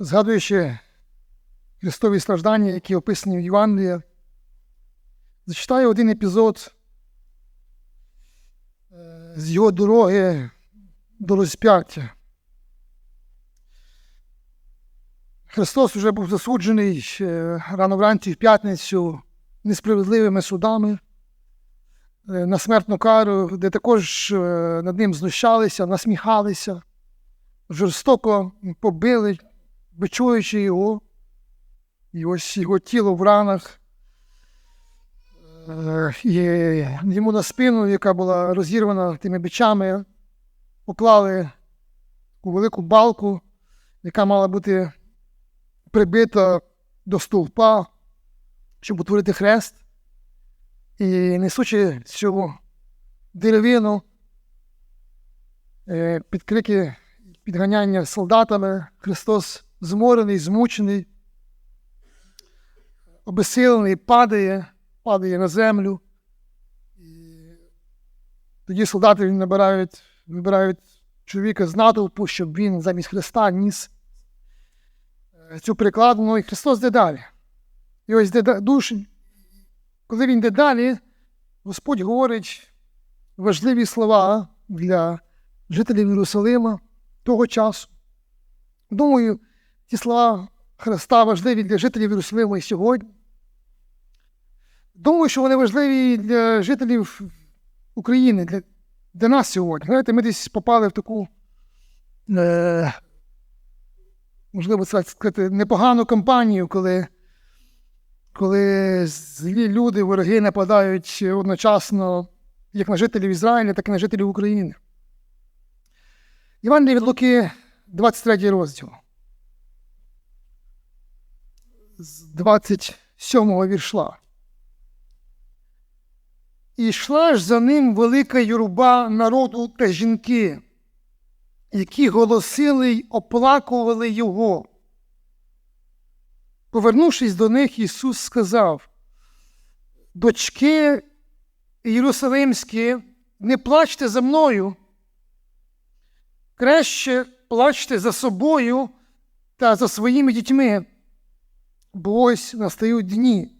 згадуючи Христові страждання, які описані в Євангелії, зачитаю один епізод е, з його дороги до розп'яття. Христос вже був засуджений рано вранці в п'ятницю несправедливими судами е, на смертну кару, де також е, над ним знущалися, насміхалися, жорстоко побили, бичуючи його, і ось його тіло в ранах. Е, І йому на спину, яка була розірвана тими бичами, поклали таку велику балку, яка мала бути прибита до стовпа, щоб утворити хрест. І несучи цю деревину, е, під крики підганяння солдатами, Христос зморений, змучений, обесилений, падає, падає на землю. І тоді солдати набирають, вибирають чоловіка з натовпу, щоб він замість Христа ніс е, цю прикладину, і Христос йде далі. І ось душ, коли він йде далі, Господь говорить важливі слова для жителів Єрусалима того часу. Думаю, ті слова Христа важливі для жителів Єрусалима і сьогодні. Думаю, що вони важливі для жителів України, для, для нас сьогодні. Знаєте, ми десь попали в таку, е, можливо, це сказати, непогану кампанію, коли, коли злі люди, вороги нападають одночасно як на жителів Ізраїля, так і на жителів України. Іван від Луки, 23 розділ. З 27-го віршла. І йшла ж за ним велика юрба народу та жінки, які голосили й оплакували його. Повернувшись до них, Ісус сказав: Дочки Єрусалимські, не плачте за мною, краще плачте за собою та за своїми дітьми, бо ось настають дні,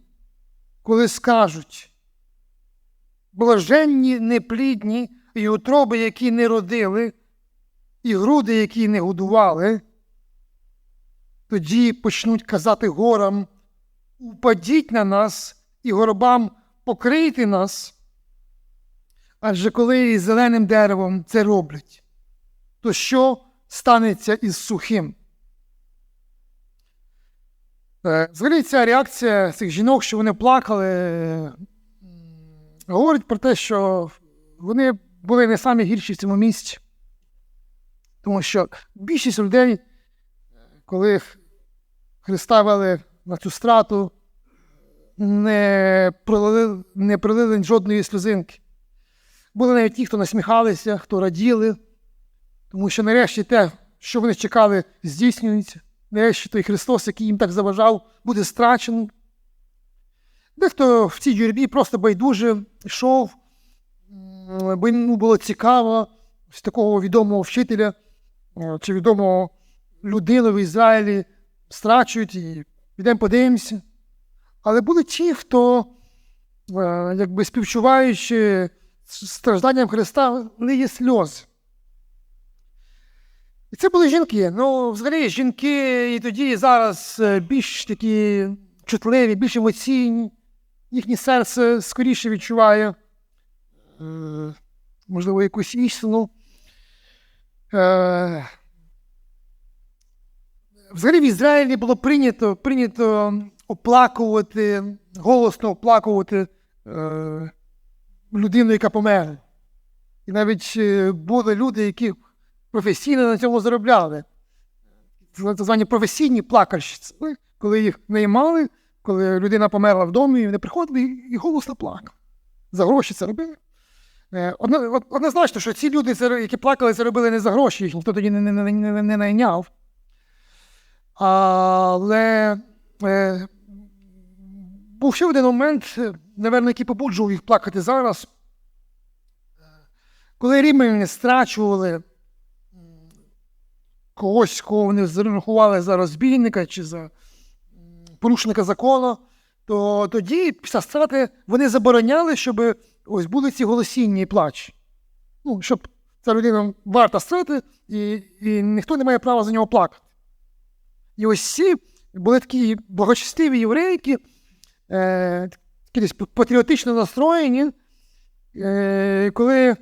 коли скажуть блаженні неплідні, і утроби, які не родили, і груди, які не годували, тоді почнуть казати горам, упадіть на нас і горобам покрийте нас. Адже коли із зеленим деревом це роблять, то що станеться із сухим? Е, Взагалі ця реакція цих жінок, що вони плакали, е, говорить про те, що вони були не самі гірші в цьому місці. Тому що більшість людей, коли Христа вели на цю страту, не пролили, не пролили жодної сльозинки. Були навіть ті, хто насміхалися, хто раділи, тому що нарешті те, що вони чекали, здійснюється. Нарешті той Христос, який їм так заважав, буде страчений. Дехто в цій юрбі просто байдуже йшов, бо йому було цікаво з такого відомого вчителя е, чи відомого людину в Ізраїлі страчують і підемо подивимося. Але були ті, хто, е, якби співчуваючи стражданням Христа, лиє сльози. І це були жінки. Ну, взагалі, жінки і тоді, і зараз е, більш такі чутливі, більш емоційні, їхнє серце скоріше відчуває, е, можливо, якусь істину. Е, Взагалі в Ізраїлі було прийнято, прийнято оплакувати, голосно оплакувати людину, яка померла. І навіть були люди, які професійно на цьому заробляли. Це так звані професійні плакальщиці. Коли їх наймали, коли людина померла в домі, вони приходили і голосно плакали. За гроші це робили. Е, одно- од- Однозначно, що ці люди, які плакали, це робили не за гроші, їх ніхто тоді не, не, не, не, найняв. Але е, був ще один момент, напевно, який побуджував їх плакати зараз. Коли римляни страчували когось, кого вони зарахували за розбійника чи за порушника закону, то тоді, після страти, вони забороняли, щоб ось були ці голосіння і плач. Ну, щоб ця людина варта страти, і, і ніхто не має права за нього плакати. І ось ці були такі благочестиві євреї, е, патріотично настроєні, е, коли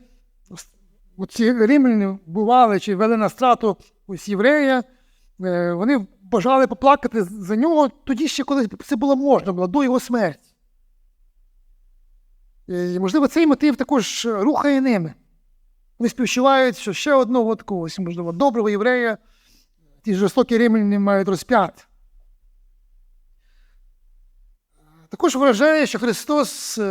ці римляни бували чи вели на страту ось єврея, е, вони бажали поплакати за нього тоді ще, коли це було можна, було до його смерті. І, можливо, цей мотив також рухає ними. Вони співчувають, що ще одного такого, можливо, доброго єврея, ті жорстокі римляни мають розп'яти. Також вражає, що Христос е,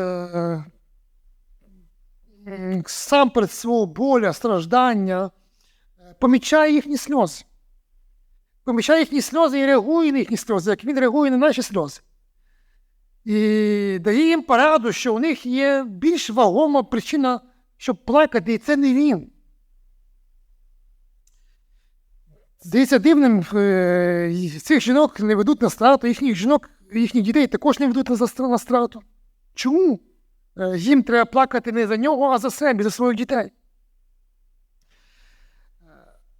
е, сам перед свого боля, страждання помічає їхні сльози. Помічає їхні сльози і реагує на їхні сльози, як він реагує на наші сльози. І дає їм пораду, що у них є більш вагома причина, щоб плакати, і це не він. Здається, дивним, е, цих жінок не ведуть на страту, їхніх жінок, їхніх дітей також не ведуть на страту. Чому? Е, Їм треба плакати не за нього, а за себе, за своїх дітей.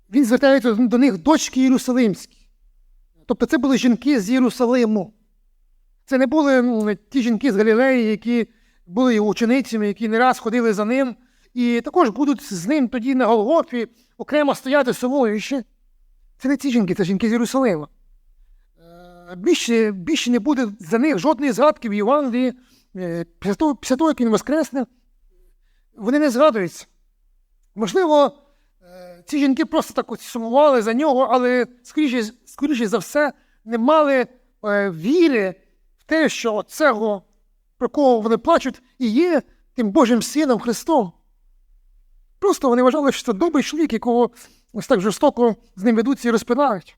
Він звертається до них дочки Єрусалимські. Тобто це були жінки з Єрусалиму. Це не були ті жінки з Галілеї, які були його ученицями, які не раз ходили за ним, і також будуть з ним тоді на Голгофі окремо стояти собою. Це не ці жінки, це жінки з Єрусалима. Е, Більше, більше не буде за них жодної згадки в Євангелії. Е, Після того, як він воскресне, вони не згадуються. Можливо, ці жінки просто так от сумували за нього, але, скоріше, скоріше за все, не мали е, віри в те, що цього, про кого вони плачуть, і є тим Божим сином Христом. Просто вони вважали, що це добрий чоловік, якого ось так жорстоко з ним ведуться і розпинають.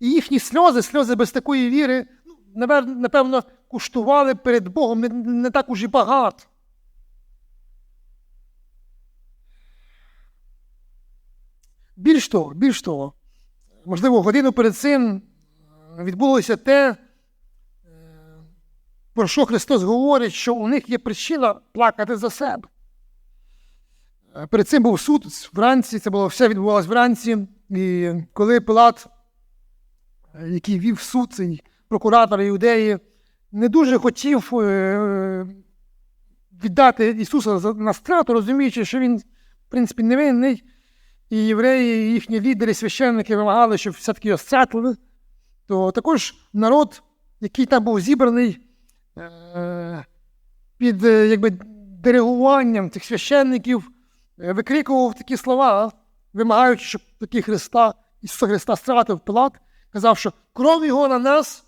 І їхні сльози, сльози без такої віри, ну, напевно, куштували перед Богом не, не так уж і багато. Більш того, більш того, можливо, годину перед цим е, відбулося те, е, про що Христос говорить, що у них є причина плакати за себе. Е, Перед цим був суд вранці, це було все відбувалося вранці. І коли Пилат, який вів суд, цей прокуратор іудеї, не дуже хотів віддати Ісуса на страту, розуміючи, що він, в принципі, невинний, і євреї, і їхні лідери, священники вимагали, щоб все-таки його стратили, то також народ, який там був зібраний, е, під е, якби, диригуванням цих священників, е, викрикував такі слова, вимагаючи, щоб таки Христа, Ісуса Христа стратив Пилат, казав, що кров його на нас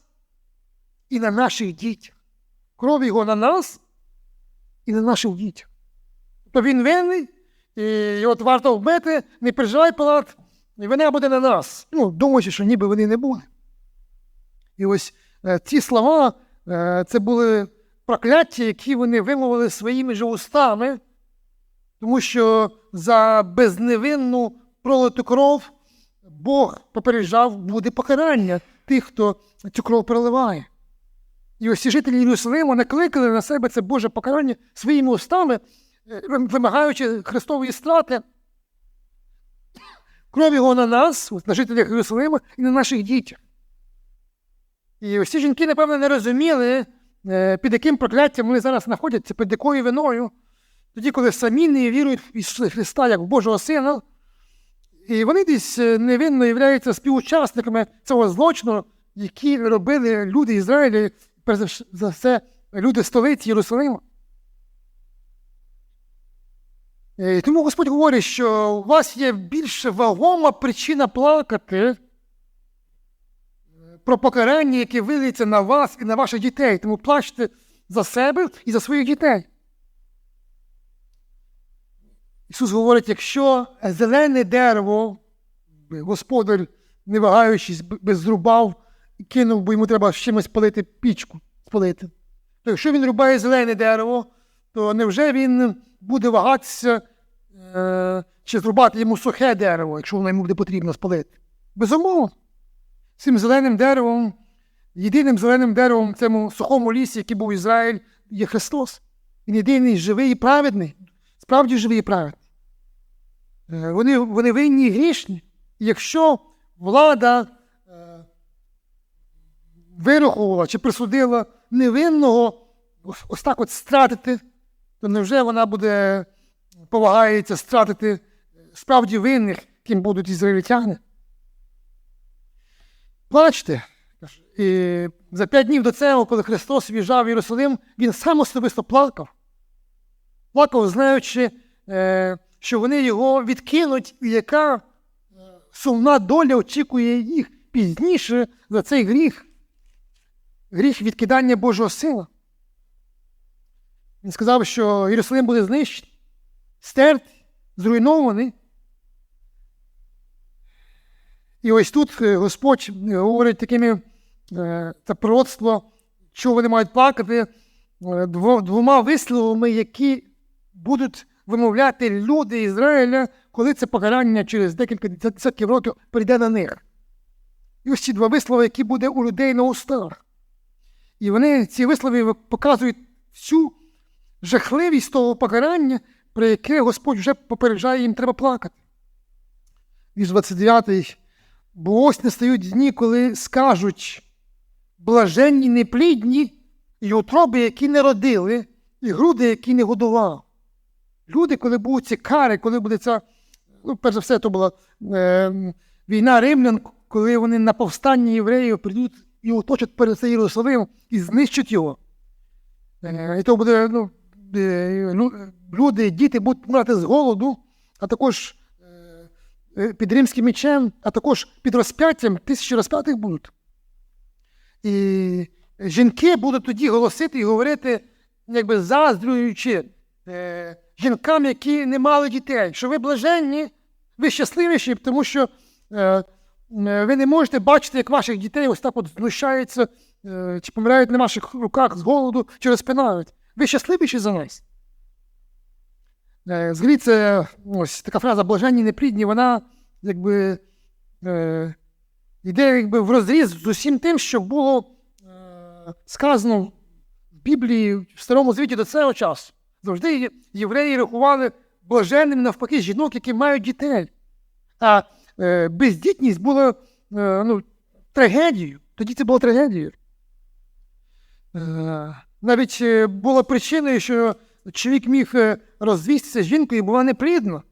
і на наших дітях. Кров його на нас і на наших дітях. То він винний, і його варто вбити, не переживай Пилат, і вина буде на нас. Ну, думаючи, що ніби вони не були. І ось е, ці слова е, це були прокляття, які вони вимовили своїми ж устами, тому що за безневинну пролиту кров Бог попереджав, буде покарання тих, хто цю кров проливає. І ось ці жителі Єрусалиму накликали на себе це Боже покарання своїми устами, вимагаючи Христової страти. Кров його на нас, на жителях Єрусалима і на наших дітях. І ці жінки, напевно, не розуміли, е, під яким прокляттям вони зараз знаходяться, під якою виною. Тоді, коли самі не вірують в Христа як в Божого Сина, і вони десь е, невинно являються співучасниками цього злочину, який робили люди Ізраїля, перш за все, люди столиці Єрусалима. Е, І тому Господь говорить, що у вас є більш вагома причина плакати е, про покарання, яке виліться на вас і на ваших дітей. Тому плачте за себе і за своїх дітей. Ісус говорить, якщо зелене дерево, господар, не вагаючись, би зрубав кинув, бо йому треба з чимось палити пічку, спалити. То якщо він рубає зелене дерево, то невже він буде вагатися е, чи зрубати йому сухе дерево, якщо воно йому буде потрібно спалити. Безумовно, цим зеленим деревом, єдиним зеленим деревом в цьому сухому лісі, який був Ізраїль, є Христос. Він єдиний живий і праведний, справді живий і праведний. Е, Вони, вони винні і грішні. І якщо влада е, вирахувала чи присудила невинного ось- так от стратити, то невже вона буде повагається стратити справді винних, ким будуть ізраїльтяни? Бачите, і за п'ять днів до цього, коли Христос в'їжджав в Єрусалим, він сам особисто плакав. Плакав, знаючи, е, що вони його відкинуть, і яка е, сумна доля очікує їх пізніше за цей гріх, гріх відкидання Божого сина. Він сказав, що Єрусалим буде знищений, стертий, зруйнований. І ось тут е, Господь е, говорить такими це пророцтво, що вони мають плакати е, двома висловами, які будуть вимовляти люди Ізраїля, коли це покарання через декілька десятків років прийде на них. І ось ці два вислови, які буде у людей на устах. І вони, ці вислови показують всю жахливість того покарання, про яке Господь вже попереджає, їм треба плакати. Вірш 29. Бо ось настають дні, коли скажуть блаженні неплідні, і утроби, які не родили, і груди, які не годував. Люди, коли будуть ці кари, коли буде ця, ну, перш за все, то була е, війна римлян, коли вони на повстання євреїв прийдуть і оточать перед Єрусалим і знищать його. Е, і то буде, ну, люди, діти будуть помирати з голоду, а також е, під римським мечем, а також під розп'яттям тисячі розп'ятих будуть. І жінки будуть тоді голосити і говорити, якби заздрюючи е, жінкам, які не мали дітей, що ви блаженні, ви щасливіші, тому що е, е, ви не можете бачити, як ваших дітей ось так от знущаються, е, чи помирають на ваших руках з голоду, чи розпинають. Ви щасливіші за нас. Це ось така фраза блаженні неплідні, вона якби е, йде якби в розріз з усім тим, що було е, сказано в Біблії в Старому Звіті до цього часу. Завжди євреї рахували блаженним навпаки жінок, які мають дітей. А е, бездітність була е, ну, трагедією. Тоді це було трагедією. Е, навіть е, була причиною, що чоловік міг е, розвістися з жінкою, бо вона неплідна,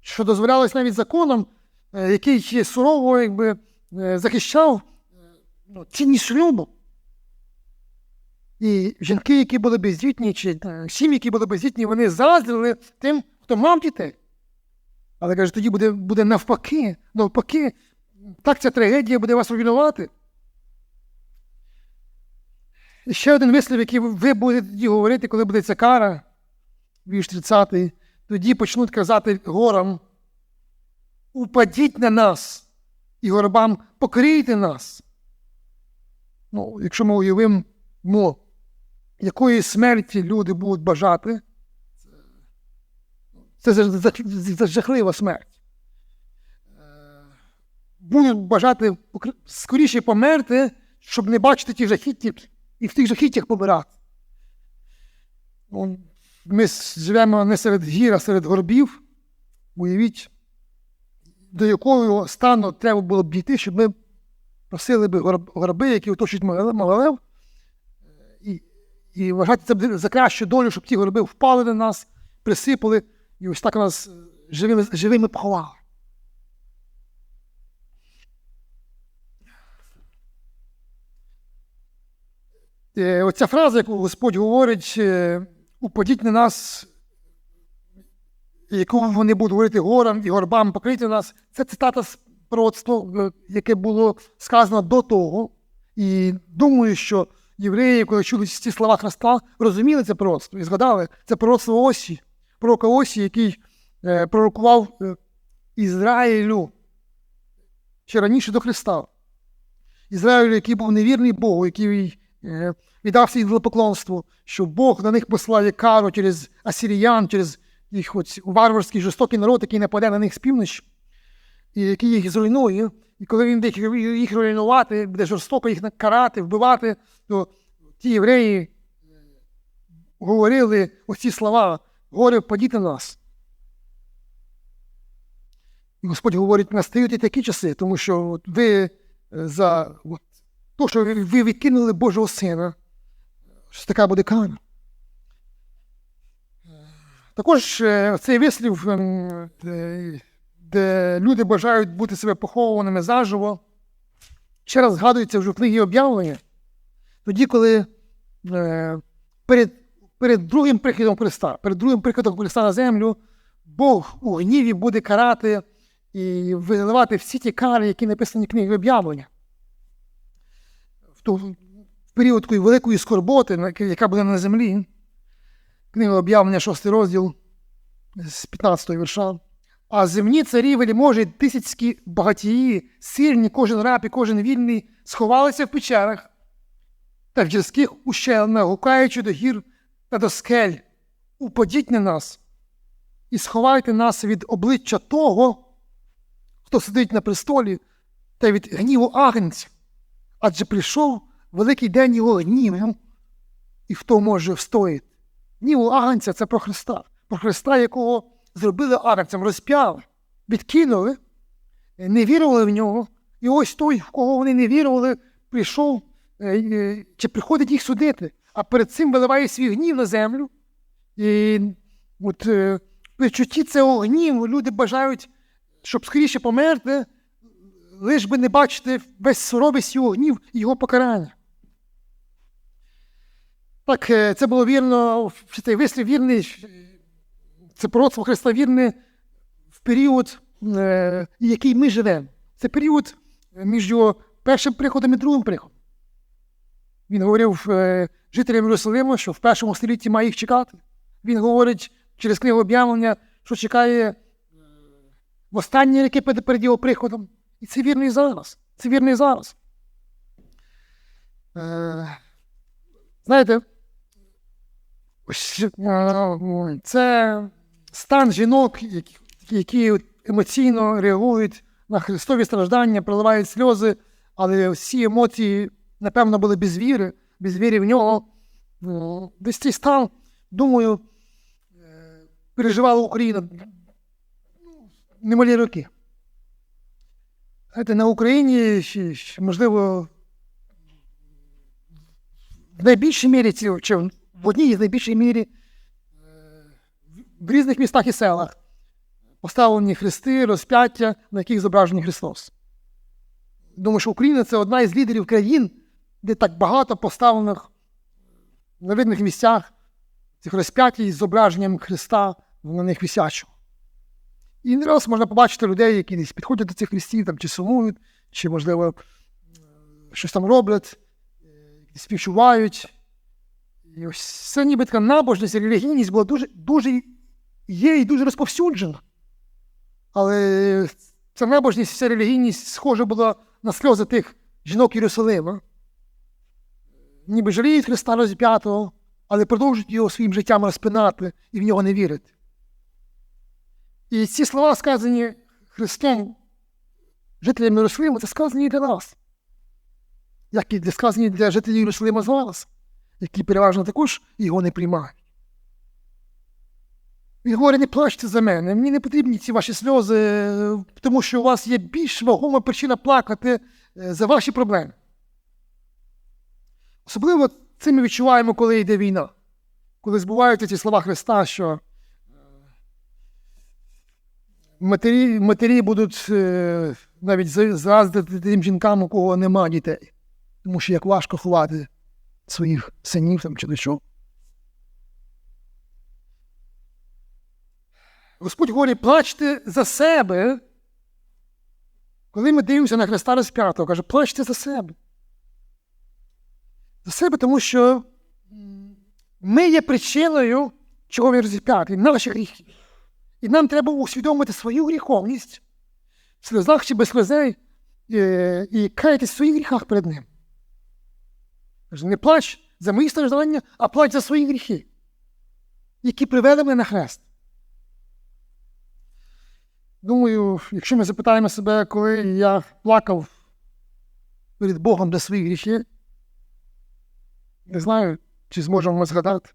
що дозволялось навіть законом, е, який сурово якби, захищав ну, цінність шлюбу. І жінки, які були бездітні, чи сім'ї, які були бездітні, вони заздрили тим, хто мав дітей. Але каже, тоді буде, буде навпаки, навпаки, так ця трагедія буде вас руйнувати. Ще один вислів, який ви будете тоді говорити, коли буде ця кара, вірш 30, тоді почнуть казати горам, упадіть на нас, і горбам покрийте нас. Ну, якщо ми уявимо, ну, якої смерті люди будуть бажати, це, жахлива смерть. Будуть бажати скоріше померти, щоб не бачити ті жахіття і в тих жахіттях помирати. Ми живемо не серед гір, а серед горбів. Уявіть, до якого стану треба було б дійти, щоб ми просили б горб- горби, які оточують Могилев, і, і вважати це за кращу долю, щоб ті горби впали на нас, присипали, і ось так нас живими, живими поховали. Е, Оця фраза, яку Господь говорить, е, упадіть на нас, яку вони будуть говорити горам і горбам покрити нас, це цитата з пророцтва, е, яке було сказано до того. І думаю, що євреї, коли чули ці слова Христа, розуміли це пророцтво і згадали це пророцтво Осі, пророка Осі, який е, пророкував е, Ізраїлю ще раніше до Христа. Ізраїлю, який був невірний Богу, який е, віддався ідолопоклонству, що Бог на них послає кару через асіріян, через їх варварський жорстокий народ, який нападе на них з півночі, і який їх зруйнує. І коли він буде їх, руйнувати, буде жорстоко їх карати, вбивати, то ті євреї е, говорили оці слова: горе впадіть на нас. І Господь говорить, настають і такі часи, тому що ви е, за то, що ви відкинули Божого Сина, що така буде кара. Також е, цей вислів, ем, де, люди бажають бути себе похованими заживо, ще раз згадується вже в книгі об'явлення, тоді, коли е, перед, перед другим приходом Христа, перед другим приходом Христа на землю, Бог у гніві буде карати і виливати всі ті кари, які написані в книгі об'явлення. В, в період такої великої скорботи, яка буде на землі, книга об'явлення, 6 розділ з 15 вірша. А земні царі, вельможі, тисяцькі багатії, сильні, кожен раб і кожен вільний, сховалися в печерах та в гірських ущелинах, гукаючи до гір та до скель. Упадіть на нас і сховайте нас від обличчя того, хто сидить на престолі, та від гніву агнців. Адже прийшов великий день його гніву, і хто може встояти. Гніву агнця це про Христа, про Христа, якого зробили агнцем, розп'яли, відкинули, не вірували в нього. І ось той, в кого вони не вірували, прийшов е, е, чи приходить їх судити, а перед цим виливає свій гнів на землю. І от е, в відчутті цього гніву люди бажають, щоб скоріше померти, лиш би не бачити весь суровість його гнів і його покарання. Так, е, це було вірно, цей вислів вірний, це пророцтво Христа вірне в період, е, який ми живемо. Це період між його першим приходом і другим приходом. Він говорив е, жителям Єрусалиму, що в першому столітті має їх чекати. Він говорить через книгу об'явлення, що чекає е, в останні роки перед його приходом. І це вірно і зараз. Це вірно і зараз. Е, знаєте, е, це стан жінок, які, емоційно реагують на Христові страждання, проливають сльози, але всі емоції, напевно, були без віри, без віри в нього. Е, Десь цей стан, думаю, е, переживала Україна ну, немалі роки. Знаєте, на Україні, можливо, в найбільшій мірі, чи в одній з найбільшій мірі, е, в різних містах і селах поставлені хрести, розп'яття, на яких зображений Христос. Думаю, що Україна це одна із лідерів країн, де так багато поставлених на видних місцях цих розп'ять із зображенням Христа на них висячого. І не раз можна побачити людей, які десь підходять до цих хрестів, там, чи сумують, чи, можливо, щось там роблять, е, співчувають. І ось це ніби така набожність, релігійність була дуже, дуже є і дуже розповсюджена. Але ця набожність, ця релігійність схожа була на сльози тих жінок Єрусалима. Ніби жаліють Христа розп'ятого, але продовжують його своїм життям розпинати і в нього не вірити. І ці слова, сказані Христом, жителям Єрусалиму, це сказані і для нас, як і сказані для жителів Єрусалима зараз, які переважно також його не приймають. Він говорить, не плачте за мене, мені не потрібні ці ваші сльози, тому що у вас є більш вагома причина плакати е, за ваші проблеми. Особливо це ми відчуваємо, коли йде війна, коли збуваються ці слова Христа, що матері, матері будуть е, навіть зраздити тим жінкам, у кого нема дітей, тому що як важко ховати своїх синів там, чи дочок. Господь говорить, плачте за себе. Коли ми дивимося на Христа розп'ятого, каже, плачте за себе. За себе, тому що ми є причиною, чого він розп'ятий, наші гріхи. І нам треба усвідомити свою гріховність сльозах чи без сльозей е, і каятись в своїх гріхах перед ним. Не плач за мої страждання, а плач за свої гріхи, які привели мене на хрест. думаю, якщо ми запитаємо себе, коли я плакав перед Богом за свої гріхи, не знаю, чи зможемо ми згадати.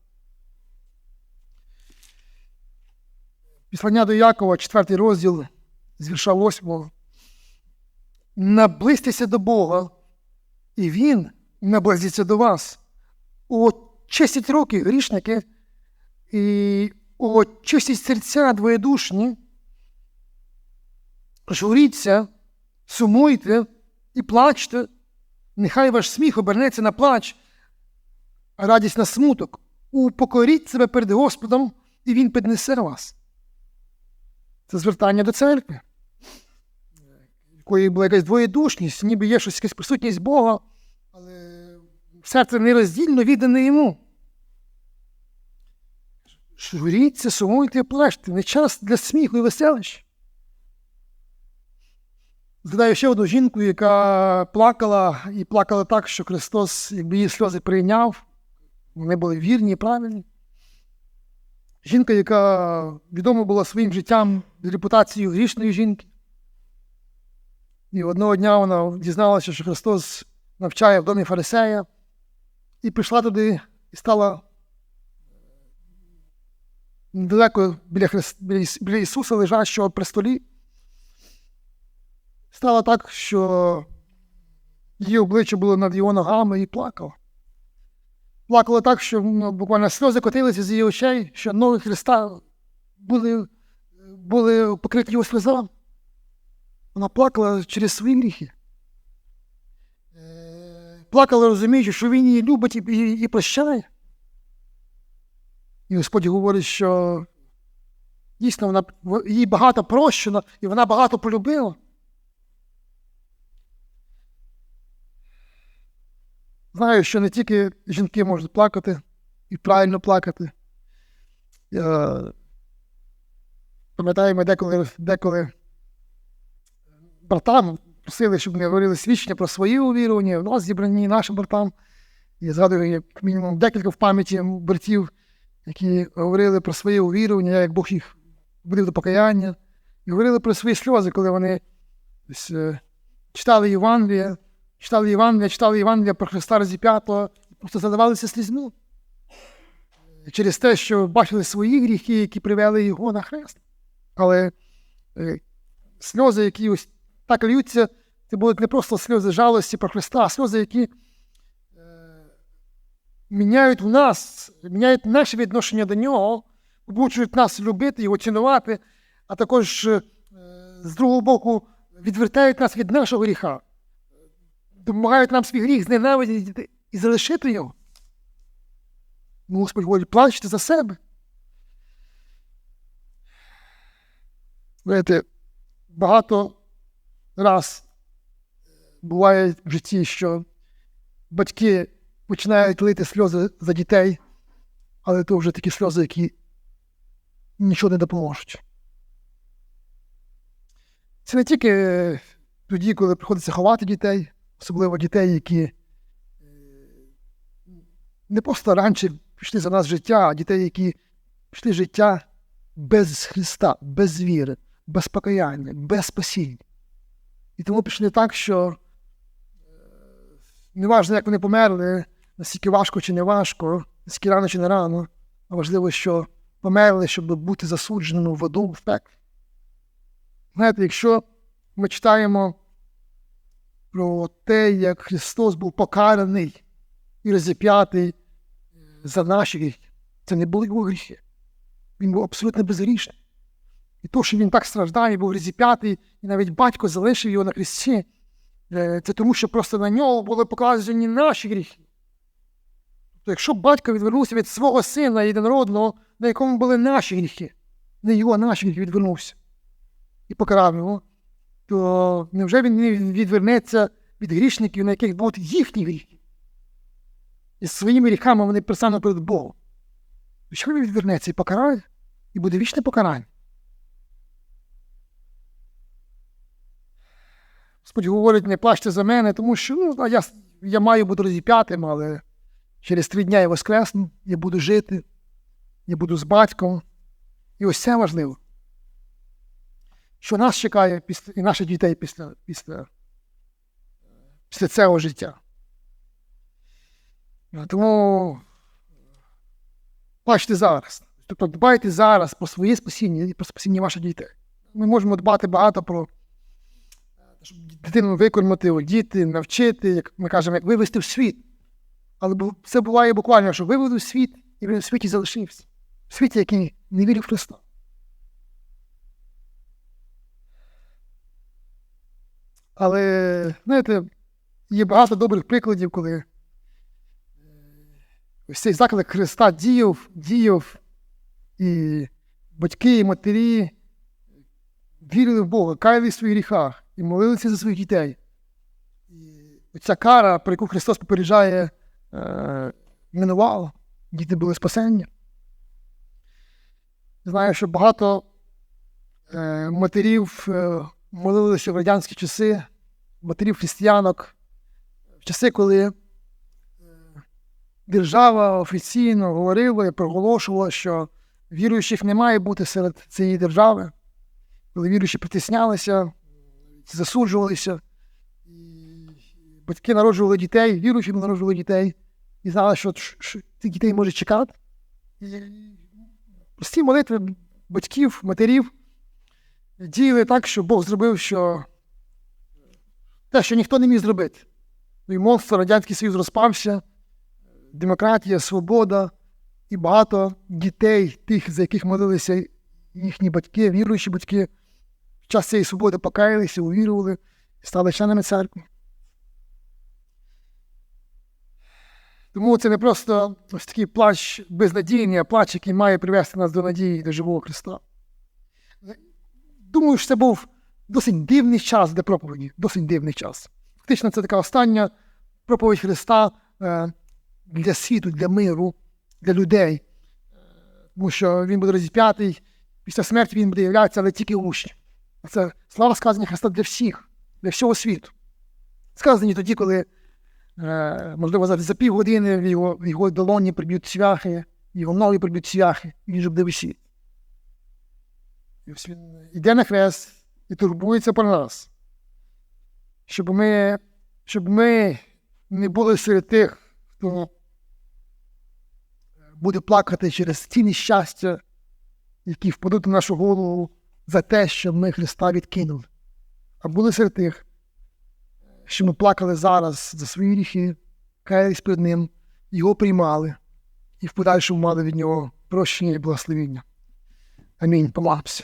Післання до Якова, 4 розділ з вірша 8. Наблизьтеся до Бога, і Він наблизиться до вас. Очистіть руки, грішники, і очистіть серця двоєдушні. Журіться, сумуйте і плачте. Нехай ваш сміх обернеться на плач, а радість на смуток. Упокоріть себе перед Господом, і Він піднесе вас. Це звертання до церкви, в якої була якась двоєдушність, ніби є щось якась присутність Бога, але серце нероздільно віддане йому. Журіться, сумуйте і плачте. Не час для сміху і веселищ. Згадаю ще одну жінку, яка плакала і плакала так, що Христос, якби її сльози прийняв, вони були вірні і правильні. Жінка, яка відома була своїм життям репутацією грішної жінки. І одного дня вона дізналася, що Христос навчає в домі Фарисея, і прийшла туди і стала недалеко біля, Христ... біля Ісуса лежащого при столі. Стало так, що її обличчя було над його ногами і плакала. Плакала так, що ну, буквально сльози котилися з її очей, що ноги Христа були були покриті його сльозами. Вона плакала через свої гріхи. Плакала, розуміючи, що він її любить і, і, і прощає. І Господь говорить, що дійсно вона, їй багато прощено, і вона багато полюбила. Знаю, що не тільки жінки можуть плакати і правильно плакати. Я Пам'ятаю, ми деколи деколи братам просили, щоб ми говорили свідчення про свої увірування, в нас зібрані нашим братам. Я згадую, як мінімум декілька в пам'яті братів, які говорили про своє увірування, як Бог їх водив до покаяння, і говорили про свої сльози, коли вони ось, читали Євангелія, читали Євангелія, читали Євангелія про Христа розіп'ятого, просто задавалися слізьми. Через те, що бачили свої гріхи, які привели його на хрест. Але е, сльози, які ось так льються, це будуть не просто сльози жалості про Христа, а сльози, які е, міняють в нас, міняють наше відношення до нього, побучують нас любити його цінувати, а також е, з другого боку відвертають нас від нашого гріха, допомагають нам свій гріх зненавидіти і залишити його. Ну, Господь говорить, плачте за себе. Знаєте, багато раз буває в житті, що батьки починають лити сльози за дітей, але то вже такі сльози, які нічого не допоможуть. Це не тільки тоді, коли приходиться ховати дітей, особливо дітей, які не просто раніше пішли за нас життя, а дітей, які пішли життя без Христа, без віри, без покаяння, без спасіння. І тому пішли так, що не важливо, як вони померли, наскільки важко чи не важко, наскільки рано чи не рано, а важливо, що померли, щоб бути засудженими в воду в пеклі. Знаєте, якщо ми читаємо про те, як Христос був покараний і розіп'ятий за наші гріхи, це не були його гріхи. Він був абсолютно безгрішний. І то, що він так страждав, і був розіп'ятий, і навіть батько залишив його на хресті, це тому, що просто на нього були покладені наші гріхи. Тобто, якщо батько відвернувся від свого сина єдинородного, на якому були наші гріхи, не його, а наші гріхи відвернувся і покарав його, то невже він не відвернеться від грішників, на яких будуть їхні гріхи? І своїми гріхами вони пристануть перед Богом. Що він відвернеться і покарає, і буде вічне покарання? Господь говорить, не плачте за мене, тому що ну, я я маю бути розіп'ятим, але через три дні я воскресну, я буду жити, я буду з батьком. І ось це важливо. Що нас чекає після, і наших дітей після, після, після цього життя. Тому бачите зараз. Тобто дбайте зараз про своє спасіння і про спасіння ваших дітей. Ми можемо дбати багато про щоб дитину викормити, одіти, навчити, як ми кажемо, як вивести в світ. Але це буває буквально, що вивели в світ, і він в світі залишився. В світі, який не вірив Христа. Але, знаєте, є багато добрих прикладів, коли е, ось цей заклик Христа діяв, діяв, і батьки, і матері вірили в Бога, каяли в своїх гріхах і молилися за своїх дітей. І оця кара, про яку Христос попереджає, е, минувала, діти були спасені. Знаю, що багато е, матерів молилися в радянські часи, матерів християнок, в часи, коли е, держава офіційно говорила і проголошувала, що віруючих не має бути серед цієї держави, коли віруючі притіснялися, засуджувалися, батьки народжували дітей, віруючі народжували дітей, і знали, що, цих дітей може чекати. Прості молитви батьків, матерів діяли так, що Бог зробив, що те, що ніхто не міг зробити. І монстр Радянський Союз розпався, демократія, свобода, і багато дітей, тих, за яких молилися їхні батьки, віруючі батьки, в час цієї свободи покаялися, увірували і стали членами церкви. Тому це не просто ось такий плач безнадійний, а плач, який має привести нас до надії до живого Христа. Думаю, що це був досить дивний час для проповіді, досить дивний час. Фактично, це така остання проповідь Христа е, для світу, для миру, для людей. Тому що він буде розіп'ятий, після смерті він буде являтися, але тільки учням. Це слава сказання Христа для всіх, для всього світу. Сказані тоді, коли, е, можливо, за півгодини в його, в його долоні приб'ють цвяхи, його ноги приб'ють цвяхи, він же буде висіти. Він йде на хрест і турбується про нас. Щоб ми, щоб ми не були серед тих, хто буде плакати через ті нещастя, які впадуть на нашу голову за те, що ми Христа відкинули. А були серед тих, що ми плакали зараз за свої гріхи, каялись перед Ним, його приймали і в подальшому мали від нього прощення і благословіння. I mean, blobs.